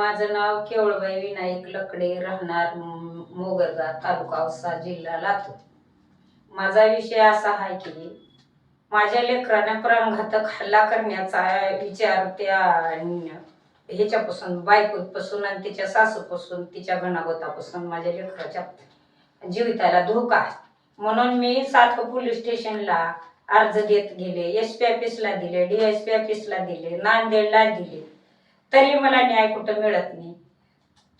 माझं नाव केवळबाई विनायक लकडे राहणार मोगरदा मोगरगा तालुका औसा जिल्हा लातूर. माझा विषय असा आहे की माझ्या लेकरानं प्राणघातक हल्ला करण्याचा विचार त्या ह्याच्यापासून बायकोपासून आणि तिच्या सासूपासून तिच्या घनागोतापासून माझ्या लेकराच्या जीविताला धोका आहे. म्हणून मी सात पोलीस स्टेशनला अर्ज देत गेले एस पी ऑफिसला दिले डी एस पी ऑफिसला दिले नांदेडला दिले. तरी मला न्याय कुठं मिळत नाही.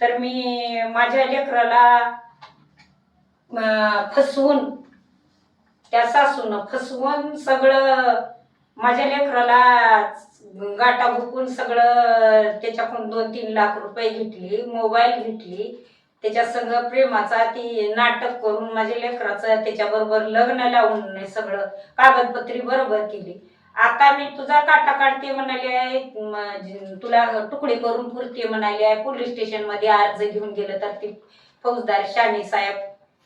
तर मी माझ्या लेकराला फसवून त्या सासून फसवून सगळं माझ्या लेकराला गाठा बुकून सगळं त्याच्याकडून दोन तीन लाख रुपये घेतली मोबाईल घेतली. त्याच्या संग प्रेमाचा ती नाटक करून माझ्या लेकराचं त्याच्याबरोबर लग्न लावून सगळं कागदपत्री बरोबर केली. आता मी तुझा काटा काढते म्हणाले आहे तुला तुकडे करून पुरते म्हणाले आहे पोलीस स्टेशनमध्ये अर्ज घेऊन गेलं तर ती फौजदार शानी साहेब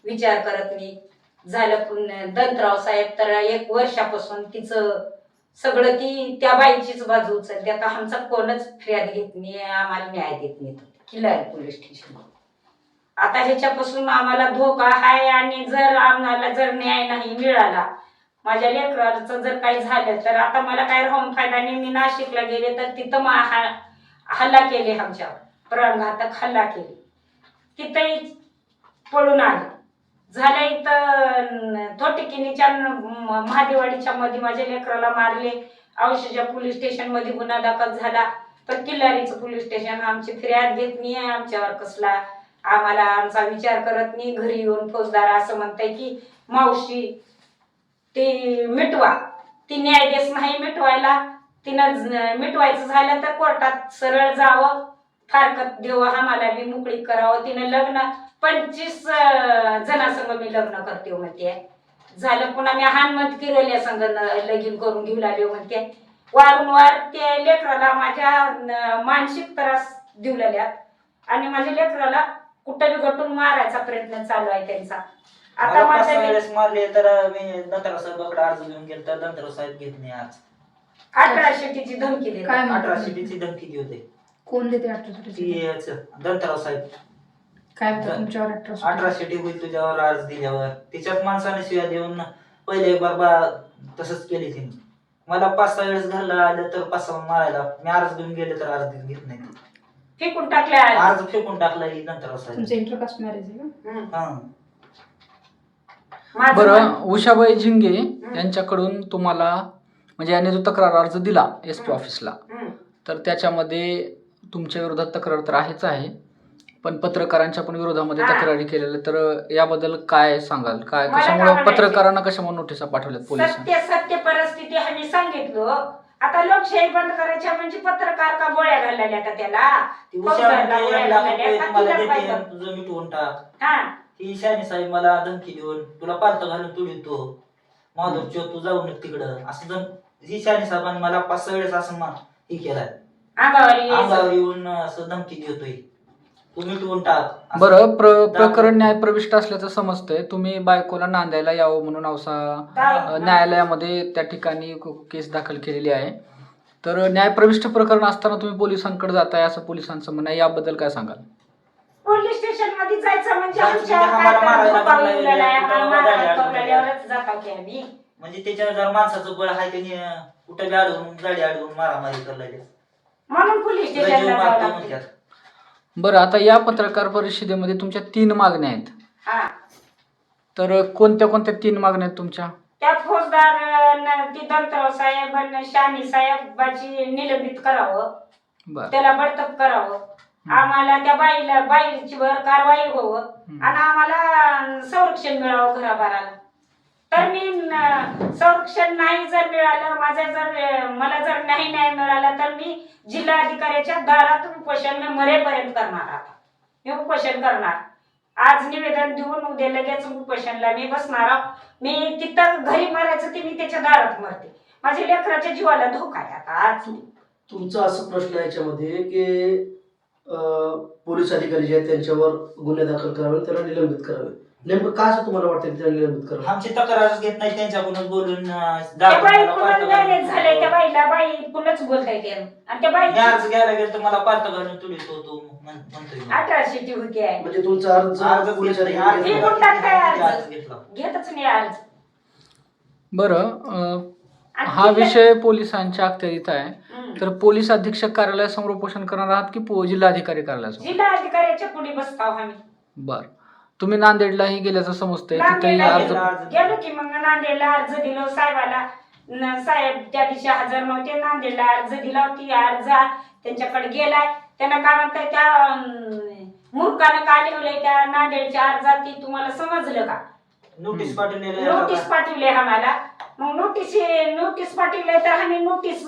विचार करत नाही. झालं दंतराव साहेब तर एक वर्षापासून तिचं सगळं ती त्या बाईचीच बाजू उचलते. आता आमचा कोणच फिर्याद घेत नाही आम्हाला न्याय देत नाही. किल्ला पोलीस स्टेशन आता ह्याच्यापासून आम्हाला धोका आहे आणि जर आम्हाला जर न्याय नाही मिळाला माझ्या लेकराचं जर काही झालं तर आता मला काय होम फायदा? मी नाशिकला गेले तर तिथं मग हा- हल्ला केले आमच्यावर. प्राणघातक हल्ला केले. तिथंही पळून आले. झालं इथं थोटिकिनीच्या महादेवाडीच्या मध्ये माझ्या लेकराला मारले. औषधच्या पोलीस स्टेशनमध्ये गुन्हा दाखल झाला. तर किल्लारीचं पोलीस स्टेशन आमची फिर्याद घेत नाही आहे आमच्यावर कसला आम्हाला आमचा विचार करत नाही घरी येऊन फौजदार असं म्हणताय की मावशी ती मिटवा. ती न्यायाधीश नाही मिटवायला. तिनं मिटवायचं झालं तर कोर्टात सरळ जावं. फारकत देवं आम्हाला बी मोकळी करावं. तिनं लग्न पंचवीस अं, जणांसंग मी लग्न करते हो म्हणते. झालं पुन्हा मी हानमत किरल्या संग लगीन करून घेऊ लागले हो म्हणते. वारंवार ते लेकराला माझ्या मानसिक त्रास देऊ लागल्यात. आणि माझ्या लेकराला कुठं बी गटून मारायचा प्रयत्न चालू आहे त्यांचा. आता मला पाच माझ्या सहा वेळेस मारले तर मी दंतराव साहेबाकडे अर्ज घेऊन गेलो तर दंतराव साहेब घेत नाही आज. अठराशे तिची धमकी काय? अठराशे बीची धमकी देऊ दे. कोण देते ती याचं, दंतराव साहेब. काय म्हणतात तुमच्यावर अठराशे अठराशे टी होईल तुझ्यावर अर्ज दिल्यावर. तिच्यात माणसाने शिव्या देऊन पहिले एक बार बा तसंच केली तिने. मला पाच सहा वेळेस घरला आलं तर पाच सहा मारायला. मी अर्ज घेऊन गेले तर अर्ज घेत नाही फेकून टाकल्या अर्ज फेकून टाकला ही दंतराव साहेब. तुमचं इंटरकास्ट मॅरेज आहे का? हम्म. हा. माझं बरं उषाबाई झिंगे यांच्याकडून तुम्हाला म्हणजे याने जो तक्रार अर्ज दिला एस पी. ऑफिसला. तर त्याच्यामध्ये तुमच्या विरोधात तक्रार तर आहेच आहे पण पत्रकारांच्या पण विरोधामध्ये हा. तक्रारी केलेल्या तर याबद्दल काय सांगाल काय मला काय कशामुळे? पत्रकारांना कशामुळे नोटिसा पाठवल्यात पोलिसांनी सत्य सत्य परिस्थिती आम्ही सांगितलं आता लोकशाही बंद करायच्या म्हणजे पत्रकार का गोळ्या घालल्या का त्याला ती फौजदारला उषा म्हणते, गोळ्या एक लाख घालल्या रुपये का तुम्हाला तिला देते पाहिजे? तुझं मिटवून टाक हा ही शानी साहेब मला धमकी देऊन तुला पालत घालून तू येतो. माधव चो तू जाऊन ये तिकडं. असं जण ही शानी साहेबांनी मला पाच सहा वेळेस असं मा हे केलाय. अंगावर येऊन असं धमकी देतोय. तू मिटवून टाक. बरं प्र प्रकरण न्यायप्रविष्ट असल्याचं समजतंय. तुम्ही बायकोला नांदायला यावं म्हणून औसा काय? अ, न्यायालयामध्ये त्या ठिकाणी को- केस दाखल केलेली आहे. तर न्यायप्रविष्ट प्रकरण असताना तुम्ही पोलिसांकडे जाताय असं पोलिसांचं म्हणणं आहे. याबद्दल काय सांगाल? पोलीस स्टेशनमध्ये जायचं म्हणजे आमच्या म्हणजे आम्हाला मारायला लागलंय, जातो की आम्ही. म्हणजे त्याच्यावर जर माणसाचं बळ आहे त्याने कुठं बी अडवून गाडी अडवून मारामारी करायला म्हणून पोलीस लय जीव स्टेशनला मारतो जावं लागतं. म्हणतात. बरं आता या पत्रकार परिषदेमध्ये तुमच्या तीन मागण्या आहेत. हा. तर कोणत्या कोणत्या तीन मागण्या आहेत तुमच्या? त्या फौजदार न- ती दंतराव साहेब आणि शानी साहेबाची निलंबित करावं. बरं. त्याला बडतप करावं. आम्हाला त्या बाईला बाईची वर कारवाई व्हावं आणि आम्हाला संरक्षण मिळावं घराबाराला. तर मी संरक्षण नाही जर मिळालं माझ्या जर मला जर नाही न्याय मिळाला तर मी जिल्हाधिकाऱ्याच्या दारात उपोषण मी मरेपर्यंत करणार आता. मी उपोषण करणार. आज निवेदन देऊन उद्या लगेच उपोषणला मी बसणार. मी तिथं घरी मरायचं ते मी त्याच्या दारात मरते. माझ्या लेकराच्या जीवाला धोका आहे आता आज तुमचा असं प्रश्न याच्यामध्ये की पोलीस अधिकारी जे आहेत त्यांच्यावर गुन्हे दाखल करावे त्याला निलंबित करावे. नेमकं का असं तुम्हाला वाटतं की त्यांनी निलंबित करा आमची तक्रारच घेत नाही त्यांच्याकडूनच बोलून अं, त्या बाई मला पुन्हा पार्ट मॅरेज घालून झाले त्या बाईला बाई पुन्हाच बोलताय ते. आणि त्या बाई अर्ज घ्यायला गेलो तर मला पार्ट घालून तुलीस होतो म्हण- म्हणतोय मी. अठराशे टी होती आहे. म्हणजे तुमचा अर्ज अर्ज पोलिसांनी घेतला, अर्ज घेतला. कोण टाकताय अर्ज? अर्ज. घेतला. घेतच नाही अर्ज. बरं अं, हा विषय पोलिसांच्या अखत्यारीत आहे. तर पोलीस अधीक्षक कार्यालयासमोर उपोषण करणार आहात की पो- जिल्हाधिकारी कार्यालयासमोर? जिल्हा अधिकाऱ्याच्या पुढे बसताव आम्ही. बर. तुम्ही नांदेडलाही गेल्याचं समजतंय. तिथेही नांदेडला अर्ज गेला. गेलो की मग नांदेडला अर्ज दिलो साहेबाला. न- साहेब त्या दिवशी हजर नव्हते. नांदेडला अर्ज दिला होती. अर्ज त्यांच्याकडे गेलाय. त्यांना काय म्हणताय त्या अं, मूर्खानं का लिहिलंय त्या नांदेडच्या अर्जात? ती तुम्हाला समजलं का? नोटीस पाठवलेलं नोटीस पाठवली आम्हाला. मग नोटीस नोटीस पाठवले तर आम्ही नोटीस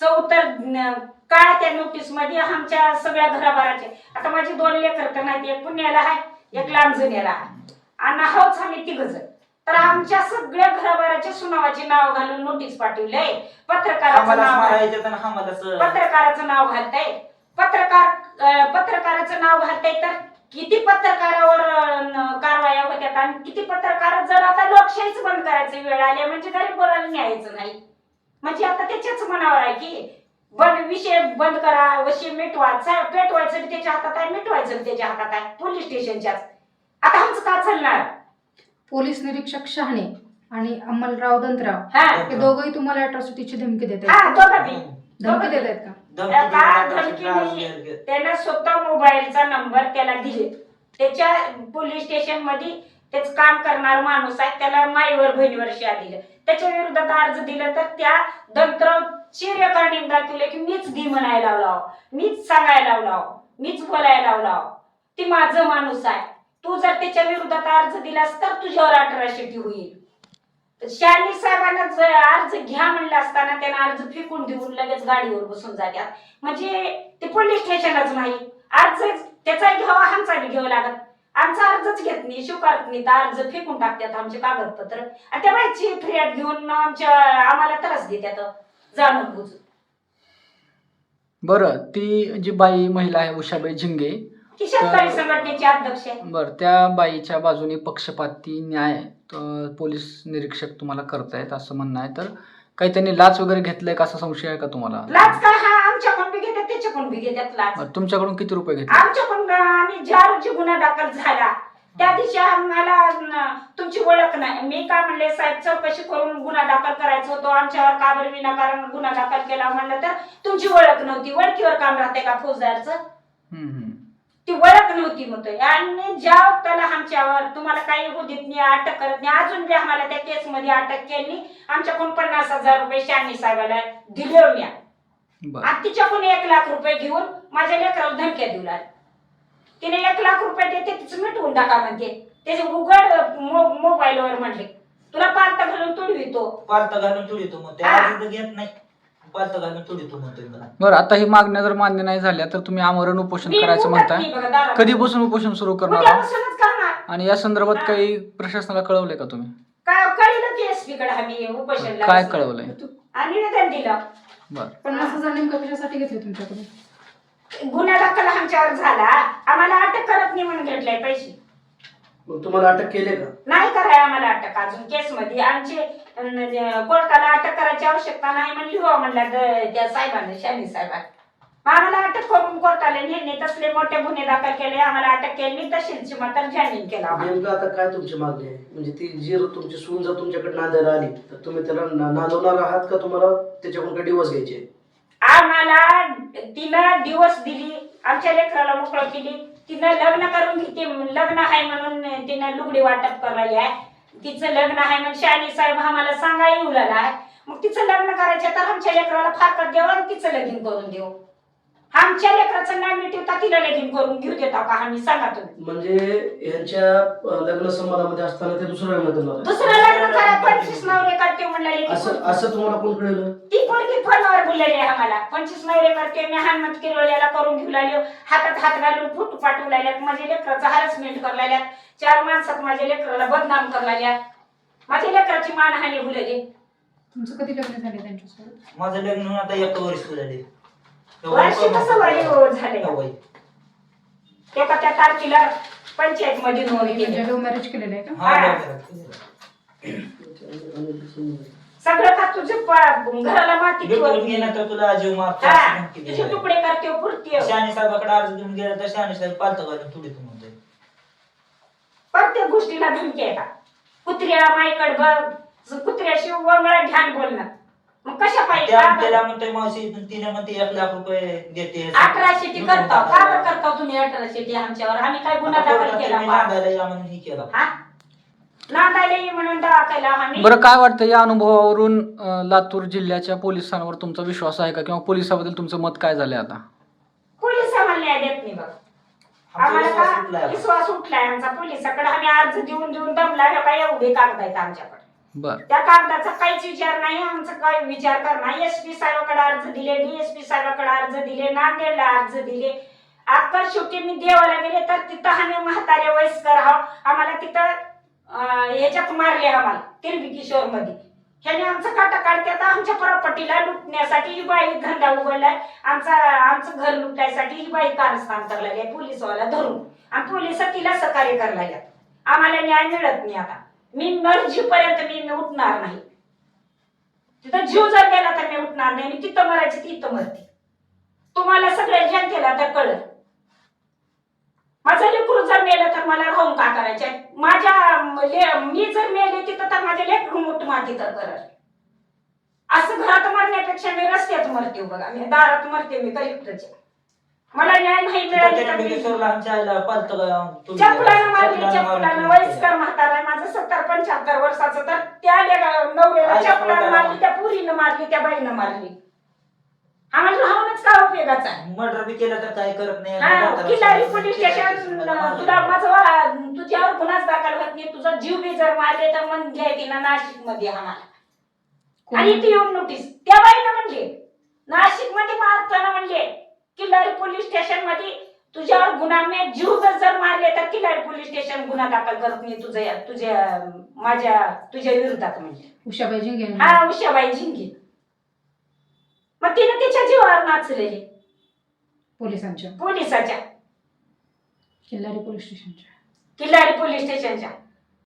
च उत्तर काय त्या नोटीसमध्ये आमच्या सगळ्या घराबाराचे आता माझी दोन लेकर तर नाही एक पुण्याला आहे एक लांबजणीला आहे. आणि होच आम्ही तिघ जण तर आमच्या सगळ्या घराबाराच्या सुनावाचे नाव घालून नोटीस पाठवलंय पत्रकाराचं नाव पत्रकाराचं नाव घालताय. पत्रकार पत्रकाराचं नाव घालताय तर? किती पत्रकारावर कारवाया होत्यात आणि किती पत्रकार जर आता लोकशाहीच बंद करायची वेळ आली म्हणजे गरीब पोराला न्यायचं नाही. म्हणजे आता त्याच्याच मनावर आहे की बंद विषय बंद करा वशी मिटवायचा पेटवायचं त्याच्या हातात आहे मिटवायचं त्याच्या हातात आहे पोलीस स्टेशनच्याच. आता आमचं का चालणार? पोलीस निरीक्षक शहाणे आणि अमलराव दंतराव हा. दोघंही तुम्हाला अट्रॉसिटीची धमकी देत हा दोघं बी. धमकी देत आहेत का? धमकी का दिली, धमकी त्रास दिली? दिला. त्यानं स्वतः मोबाईलचा नंबर त्याला दिले. त्याच्या पोलीस स्टेशनमध्ये तेच काम करणार माणूस आहे त्याला माईवर बहिणीवर शिया दिलं. त्याच्या विरोधात अर्ज दिला तर त्या दंतरावची रेकॉर्डिंग दाखवले की मीच दी म्हणायला लाव मीच सांगायला लाव मीच बोलायला लाव ती माझं माणूस आहे. तू जर त्याच्या विरोधात अर्ज दिलास तर तुझ्यावर अठराशे होईल. शाली साहेबांना अर्ज घ्या म्हणलं असताना त्यांना अर्ज फेकून देऊन लगेच गाडीवर बसून जात्यात. म्हणजे ते पोलीस स्टेशनच नाही. अर्ज त्याचा घ्यावा आमचा बी घ्यावा लागत. आमचा अर्जच घेत नाही स्वीकारत नाही. तर अर्ज फेकून टाकतात आमचे कागदपत्र. आणि त्या बाईची फिर्याद घेऊन आमच्या आम्हाला त्रास देतात जाणून बुजून. बरं ती जी बाई महिला आहे उषाबाई झिंगे ती शेतकरी संघटनेचे अध्यक्ष आहे बरं त्या बाईच्या बाजूने पक्षपाती न्याय पोलीस निरीक्षक तुम्हाला करतायत असं म्हणणं आहे. तर काही त्यांनी लाच वगैरे घेतलंय का असा संशय आहे का तुम्हाला? लाच काय हा आमच्याकडून बी घेतात त्याच्याकडून बी घेतात लाच. बरं, तुमच्याकडून किती रुपये घेतले? आमच्याकडून आम्ही ज्या रोजी गुन्हा दाखल झाला त्या दिवशी आम्हाला तुमची ओळख नाही. मी काय म्हणले साहेब चौकशी करून गुन्हा दाखल करायचा होतो. आमच्यावर का बरं विनाकारण गुन्हा दाखल केला म्हणलं तर तुमची ओळख नव्हती. ओळखीवर काम राहते का फौजदारचं? हम्म, हम्म. ती ओळख नव्हती म्हणतोय. आणि ज्या त्याला आमच्यावर तुम्हाला काही होऊ देत नाही अटक करत नाही अजून बी आम्हाला त्या केस मध्ये अटक केली. आमच्याकडून पन्नास हजार रुपये शानी साहेबाला दिले म्या बरं. आणि तिच्याकडून एक लाख रुपये घेऊन माझ्या लेकराला धमक्या देऊ लागली तिने एक लाख रुपये देते तिचं मिटवून टाका म्हणते. त्याचे उघड मोबाईलवर म्हणले. तुला पालता घालून तुडवितो पालता घालून तुडितो मग ते. अर्ज तर घेत नाही. पालता म्हणतोय मला. बरं आता ही मागण्या जर मान्य नाही झाल्या तर तुम्ही आमरण उपोषण मी करायचं उठत म्हणताय. नाही बघा दारात. कधीपासून उपोषण सुरू करणार आहात? उद्यापासूनच करणार. आणि या संदर्भात हा. काही प्रशासनाला कळवलंय का तुम्ही? काय कळलं की एसपी कडे आम्ही उपोषणला काय बसलो. कळवलंय? आणि निवेदन दिलं. बरं. पन्नास हजार नेमकं कशासाठी घेतले तुमच्याकडून? गुन्हा दाखल आमच्यावर झाला. आम्हाला अटक करत नाही म्हणून घेतलाय पैसे. मग तुम्हाला अटक केले का? नाही कराय आम्हाला अटक. अजून केस मध्ये आमचे कोर्टाला अटक करायची आवश्यकता नाही म्हणली हो म्हणलं त्या साहेबांनी शाली साहेबांनी आम्हाला अटक करून कोर्टाला नेणे तसले मोठे गुन्हे दाखल केले आम्हाला अटक केली तशीच मात्र जामीन केला. नेमकं आता काय तुमची मागणी आहे म्हणजे ती जी तुमची सून जर तुमच्याकडे नांदायला आली तर तुम्ही त्याला नांदवणार आहात का तुम्हाला त्याच्याकडून काही डिवोर्स घ्यायचे? आम्हाला तिनं दिवस दिली आमच्या लेकराला मोकळं केली तिनं लग्न करून घेते लग्न आहे म्हणून तिनं लुगडी वाटप करायला आहे तिचं लग्न आहे मग शाली साहेब आम्हाला सांगा येऊ लागला आहे. मग तिचं लग्न करायचं तर आमच्या लेकराला फारकत देऊ आणि तिचं लगीन करून देऊ. आमच्या लेकराचं नाव मिटवता तिला लगीन करून घेऊ देता का? आम्ही सांगा तुम्ही म्हणजे यांच्या लग्न संबंधामध्ये असताना ते दुसरं लग्न करणार. दुसरं लग्न करा पंचवीस नवरे करते म्हणलेले ती असं असं तुम्हाला कोण कळलं? ती पोरगी फोनवर बोललेली आहे आम्हाला. पंचवीस नवरे करते मी हानमत किरवल्याला करून घेऊ लागलो. हातात हात घालून फुट पाठवू लागल्यात. माझ्या लेकराचं हॅरसमेंट कर लागल्यात. चार माणसात माझ्या लेकराला बदनाम कर लागल्यात. माझ्या लेकराची मानहानी हुलली तुमचं कधी लग्न झाले त्यांच्यासोबत? माझं लग्न होऊन आता एक वर्ष झाले. वर्ष कसं वय हो झाले. वय एका त्या तारखेला पंचायत मध्ये नोंद म्हणजे केली. लव्ह मॅरेज केलेलं आहे का? हा. सगळं का तुझं प- घराला माती बिलकुल ठेवत मी नाही. ना तर तुला जीव हा, तुझे दिली. तुकडे करते पुरते. शहाणी साहेबाकडे अर्ज घेऊन गेला तर शहाणी साहेब पालतं घालून थोडी तुम्ही जाईल प्रत्येक गोष्टीला धमकी येतात कुत्र्या माईकड बघ. कुत्र्याशी वंगळा ध्यान बोलणं. मग कशा पाहिजे? त्या त्याला मावशी तिने म्हणते एक लाख रुपये देते. अठराशे टी करता? का बरं करता तुम्ही अठराशे टी आमच्यावर? आम्ही काय गुन्हा दाखल केला म्हणून केला. हा? नांदायला ये म्हणून दाखल आम्ही. बरं काय वाटतं या अनुभवावरून अं, लातूर जिल्ह्याच्या पोलिसांवर तुमचा विश्वास आहे का? किंवा पोलिसाबद्दल तुमचं मत काय झालंय आता? पोलीस आम्हाला न्याय देत नाही बघ. आमचा आम्हाला विश्वास उठलाय आता. विश्वास उठलाय आमचा. पोलिसाकडे आम्ही अर्ज देऊन देऊन दमला हे काय एवढे कागद आहेत आमच्याकडे? बर. त्या कागदाचा काहीच विचार नाही आमचा काही विचार करणार. एस पी साहेबाकडे अर्ज दिले डीएसपी साहेबाकडे अर्ज दिले नांदेडला अर्ज दिले. आता शेवटी मी देवाला गेले तर तिथं आम्ही म्हातारे वयस्कर आहो. आम्हाला तिथं ह्याच्यात मारले आम्हाला तिरबी किशोरमध्ये ह्याने आमचं काटा आता आमच्या प्रॉपर्टीला लुटण्यासाठी ही बाई धंदा उघडलाय. आमचा आमचं घर लुटायसाठी ही बाई कारस्थान करायला पोलीसवाला पोलिसवाला धरून. आणि पोलीस तिला सहकार्य करायला आम्हाला न्याय मिळत नाही आता. मी मर्जीपर्यंत मी मी उठणार नाही. तिथं जीव जर गेला तर मी उठणार नाही. मी तिथं मरायची तिथं मरते. तुम्हाला सगळ्या जनतेला तर कळत माझं लेकरू जर मेलं तर मला राहून का करायचे? माझ्या मी जर मेले तिथं तर माझे लेकरू मोठ माती तर करत असं घरात मरण्यापेक्षा मी रस्त्यात मरते बघा. मी दारात मरते मी कलेक्टरच्या मला न्याय नाही मिळाला वर्षाचं तर त्या ले- नवऱ्याला चपलानं मारली त्या पुरीनं मारली त्या बाईनं मारली. आम्हाला राहूनच काय उपयोगाचा आहे? मर्डर बी केलं तर काय करत नाही. हा, किल्लारी पोलीस स्टेशन तुला माझं वा- तुझ्यावर गुन्हाच दाखल होत नाही. तुझा जीव बी जर मारले तर मन घ्यायची ना नाशिकमध्ये आम्हाला आणि इथे येऊन नोटीस. त्या बाईनं म्हणले नाशिकमध्ये मारताना म्हणले किल्लारी पोलीस स्टेशनमध्ये तुझ्यावर गुन्हा मी जीव जर जर मारले तर किल्लारी पोलीस स्टेशन गुन्हा दाखल करत नाही तुझ्या तुझ्या माझ्या तुझ्या विरोधात म्हणजे. उषाबाई जिंगे हा उषाबाई झिंगी. मग तिने तिच्या जीवावर नाचलेली पोलिसांच्या. पोलिसाच्या. किल्लारी पोलीस स्टेशनच्या. किल्लारी पोलीस स्टेशनच्या.